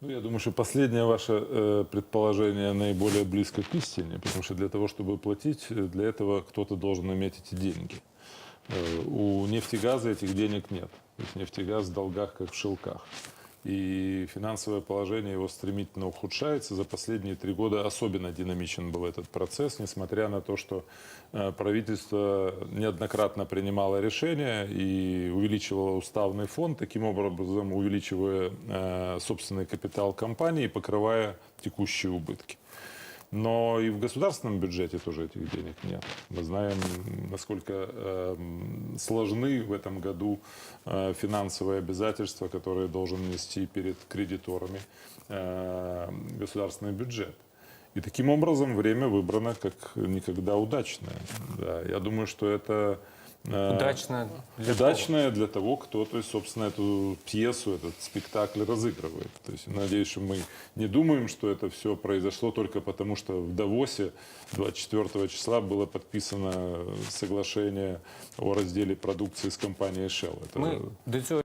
Ну, я думаю, что последнее ваше э, предположение наиболее близко к истине, потому что для того, чтобы платить, э, для этого кто-то должен иметь эти деньги. Э, у нефтегаза этих денег нет. То есть нефтегаз в долгах, как в шелках. И финансовое положение его стремительно ухудшается. За последние три года особенно динамичен был этот процесс, несмотря на то, что э, правительство неоднократно принимало решения и увеличивало уставный фонд, таким образом увеличивая э, собственный капитал компании и покрывая текущие убытки. Но и в государственном бюджете тоже этих денег нет. Мы знаем, насколько эм, сложны в этом году э, финансовые обязательства, которые должен нести перед кредиторами э, государственный бюджет. И таким образом время выбрано как никогда удачное. Да, я думаю, что это э, Удачно для удачное для того, кто, то есть, собственно, эту пьесу, этот спектакль разыгрывает. То есть, надеюсь, что мы не думаем, что это все произошло только потому, что в Давосе 24 числа было подписано соглашение о разделе продукции с компанией Shell. Это Ми до цього